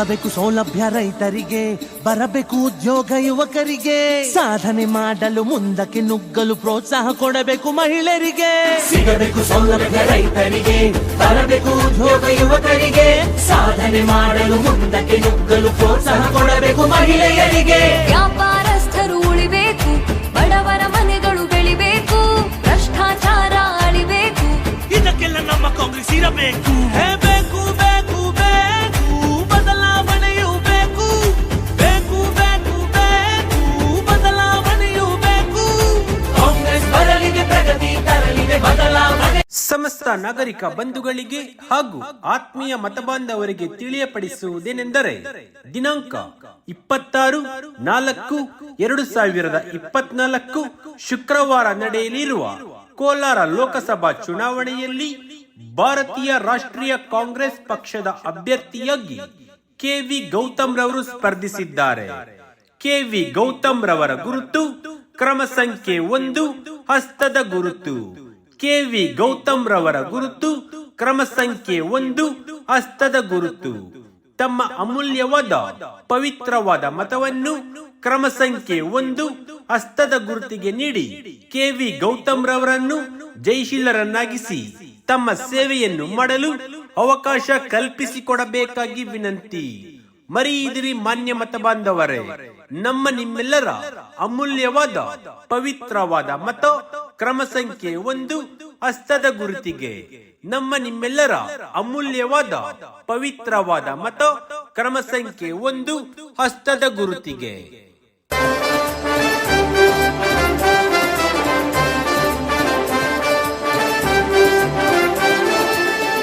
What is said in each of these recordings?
ಸಿಗಬೇಕು ಸೌಲಭ್ಯ ರೈತರಿಗೆ ಬರಬೇಕು ಉದ್ಯೋಗ ಯುವಕರಿಗೆ. ಸಾಧನೆ ಮಾಡಲು ಮುಂದಕ್ಕೆ ನುಗ್ಗಲು ಪ್ರೋತ್ಸಾಹ ಕೊಡಬೇಕು ಮಹಿಳೆಯರಿಗೆ. ಸಿಗಬೇಕು ಸೌಲಭ್ಯ ರೈತರಿಗೆ ಬರಬೇಕು ಉದ್ಯೋಗ ಯುವಕರಿಗೆ. ಸಾಧನೆ ಮಾಡಲು ಮುಂದಕ್ಕೆ ನುಗ್ಗಲು ಪ್ರೋತ್ಸಾಹ ಕೊಡಬೇಕು ಮಹಿಳೆಯರಿಗೆ. ವ್ಯಾಪಾರಸ್ಥರು ಉಳಿಬೇಕು ಬಡವರ ಮನೆಗಳು ಬೆಳಿಬೇಕು ಭ್ರಷ್ಟಾಚಾರ ಅಳಿಬೇಕು. ಇದಕ್ಕೆಲ್ಲ ನಮ್ಮ ಕಾಂಗ್ರೆಸ್ ಇರಬೇಕು. ನಾಗರಿಕ ಬಂಧುಗಳಿಗೆ ಹಾಗೂ ಆತ್ಮೀಯ ಮತಬಾಂಧವರಿಗೆ ತಿಳಿಯಪಡಿಸುವುದೇನೆಂದರೆ ದಿನಾಂಕ ಇಪ್ಪತ್ತಾರು ನಾಲ್ಕು ಎರಡು ಸಾವಿರದ ಇಪ್ಪತ್ನಾಲ್ಕು ಶುಕ್ರವಾರ ನಡೆಯಲಿರುವ ಕೋಲಾರ ಲೋಕಸಭಾ ಚುನಾವಣೆಯಲ್ಲಿ ಭಾರತೀಯ ರಾಷ್ಟ್ರೀಯ ಕಾಂಗ್ರೆಸ್ ಪಕ್ಷದ ಅಭ್ಯರ್ಥಿಯಾಗಿ ಕೆವಿ ಗೌತಮ್ ರವರು ಸ್ಪರ್ಧಿಸಿದ್ದಾರೆ. ಕೆವಿ ಗೌತಮ್ ರವರ ಗುರುತು ಕ್ರಮ ಸಂಖ್ಯೆ ಒಂದು ಹಸ್ತದ ಗುರುತು. ಕೆವಿ ಗೌತಮ್ ರವರ ಗುರುತು ಕ್ರಮ ಸಂಖ್ಯೆ ಒಂದು, ಹಸ್ತದ ಗುರುತು. ತಮ್ಮ ಅಮೂಲ್ಯವಾದ, ಪವಿತ್ರವಾದ ಮತವನ್ನು ಕ್ರಮ ಸಂಖ್ಯೆ ಒಂದು, ಹಸ್ತದ ಗುರುತಿಗೆ ನೀಡಿ ಕೆವಿ ಗೌತಮ್ ರವರನ್ನು ಜೈಶೀಲರನ್ನಾಗಿಸಿ ತಮ್ಮ ಸೇವೆಯನ್ನು ಮಾಡಲು ಅವಕಾಶ ಕಲ್ಪಿಸಿಕೊಡಬೇಕಾಗಿ ವಿನಂತಿ. ಮರೆಯಿದಿರಿ ಮಾನ್ಯ ಮತ ಬಾಂಧವರೇ, ನಮ್ಮ ನಿಮ್ಮೆಲ್ಲರ ಅಮೂಲ್ಯವಾದ, ಪವಿತ್ರವಾದ ಮತ ಕ್ರಮ ಸಂಖ್ಯೆ ಒಂದು ಹಸ್ತದ ಗುರುತಿಗೆ. ನಮ್ಮ ನಿಮ್ಮೆಲ್ಲರ ಅಮೂಲ್ಯವಾದ, ಪವಿತ್ರವಾದ ಮತ ಕ್ರಮ ಸಂಖ್ಯೆ ಒಂದು ಹಸ್ತದ ಗುರುತಿಗೆ.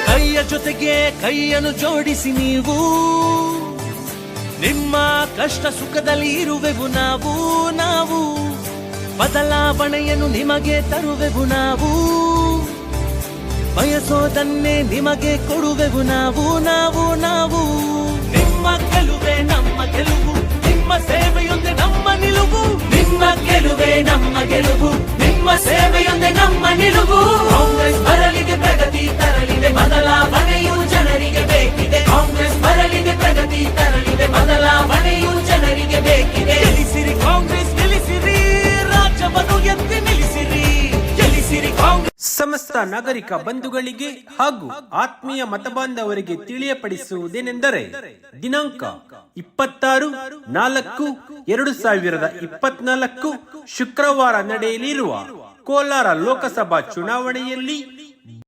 ಕೈಯ ಜೊತೆಗೆ ಕೈಯನ್ನು ಜೋಡಿಸಿ ನೀವು. ನಿಮ್ಮ ಕಷ್ಟ ಸುಖದಲ್ಲಿ ಇರುವೆವು ನಾವು ನಾವು. ಬದಲಾವಣೆಯನ್ನು ನಿಮಗೆ ತರುವೆವು ನಾವು. ಬಯಸೋದನ್ನೇ ನಿಮಗೆ ಕೊಡುವೆವು ನಾವು ನಾವು ನಾವು. ನಿಮ್ಮ ಗೆಲುವೆ ನಮ್ಮ ಗೆಲುವು, ನಿಮ್ಮ ಸೇವೆಯೊಂದೇ ನಮ್ಮ ನಿಲುವು. ನಿಮ್ಮ ಗೆಲುವೆ ನಮ್ಮ ಗೆಲುವು, ನಿಮ್ಮ ಸೇವೆಯೊಂದೇ ನಮ್ಮ ನಿಲುವು. ಕಾಂಗ್ರೆಸ್ ಬರಲಿದೆ ಪ್ರಗತಿ ತರಲಿದೆ ಬದಲಾವಣೆಯು ಸಮಸ್ತ ನಾಗರಿಕ ಬಂಧುಗಳಿಗೆ ಹಾಗೂ ಆತ್ಮೀಯ ಮತಬಾಂಧವರಿಗೆ ತಿಳಿಯಪಡಿಸುವುದೇನೆಂದರೆ ದಿನಾಂಕ ಇಪ್ಪತ್ತಾರು ನಾಲ್ಕು ಎರಡು ಸಾವಿರದ ಇಪ್ಪತ್ನಾಲ್ಕು ಶುಕ್ರವಾರ ನಡೆಯಲಿರುವ ಕೋಲಾರ ಲೋಕಸಭಾ ಚುನಾವಣೆಯಲ್ಲಿ